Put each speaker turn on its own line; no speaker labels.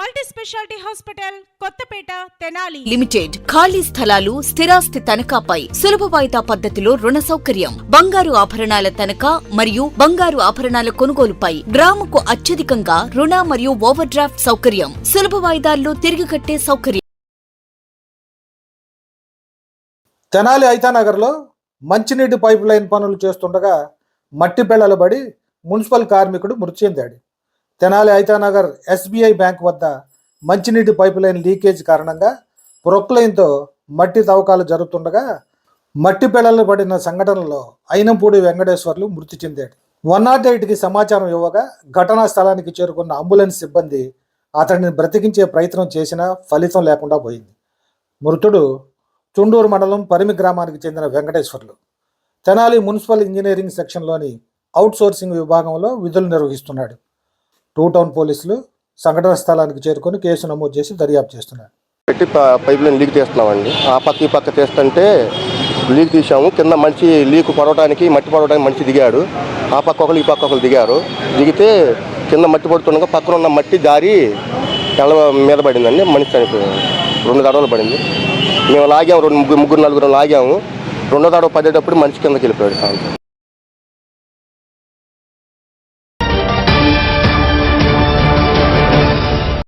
Multi specialty hospital Kothapeta Tenali.
Limited ఖాళీ స్థలాలు స్థిరాస్తి తనఖాపై సులభ వాయిదా పద్ధతిలో రుణ సౌకర్యం. బంగారు ఆభరణాల తనఖా మరియు బంగారు ఆభరణాల కొనుగోలుపై గ్రాముకు అత్యధికంగా రుణ మరియు ఓవర్ డ్రాఫ్ట్ సౌకర్యం. సులభ వాయిదాల్లో తిరిగి కట్టే సౌకర్యం.
తెనాలి ఐతానగర్లో మంచినీటి పైప్ లైన్ పనులు చేస్తుండగా మట్టి బెళ్ళలు పడి మున్సిపల్ కార్మికుడు మృతి చెందాడు. తెనాలి ఐతానగర్ ఎస్బీఐ బ్యాంక్ వద్ద మంచినీటి పైప్ లైన్ లీకేజ్ కారణంగా ప్రొక్లైన్తో మట్టి తవ్వకాలు జరుగుతుండగా మట్టి పిల్లలు పడిన సంఘటనలో అయినంపూడి వెంకటేశ్వర్లు మృతి చెందాడు. వన్ నాట్ ఎయిట్కి సమాచారం ఇవ్వగా ఘటనా స్థలానికి చేరుకున్న అంబులెన్స్ సిబ్బంది అతడిని బ్రతికించే ప్రయత్నం చేసినా ఫలితం లేకుండా పోయింది. మృతుడు చుండూరు మండలం పరిమి గ్రామానికి చెందిన వెంకటేశ్వర్లు. తెనాలి మున్సిపల్ ఇంజనీరింగ్ సెక్షన్లోని అవుట్సోర్సింగ్ విభాగంలో విధులు నిర్వహిస్తున్నాడు. టూ టౌన్ పోలీసులు సంఘటన స్థలానికి చేరుకొని కేసు నమోదు చేసి దర్యాప్తు చేస్తున్నారు.
పెట్టి పైప్ లైన్ లీక్ తీస్తున్నామండి ఆ పక్క ఈ పక్క తీస్తుంటే లీక్ తీసాము కింద మంచి లీక్ పడవడానికి మట్టి పడవడానికి మంచి దిగాడు. ఆ పక్క ఒకరు ఈ పక్క ఒకరు దిగారు. దిగితే కింద మట్టి పడుతుండగా పక్కన ఉన్న మట్టి దారి తెల్ల మీద పడిందండి. మనిషి చనిపోయాడు. రెండు దడవలు పడింది. మేము లాగాము రెండు ముగ్గురు ముగ్గురు నలుగురు లాగాము. రెండో దడవ పడేటప్పుడు మనిషి కిందకి వెళ్ళిపోయాడు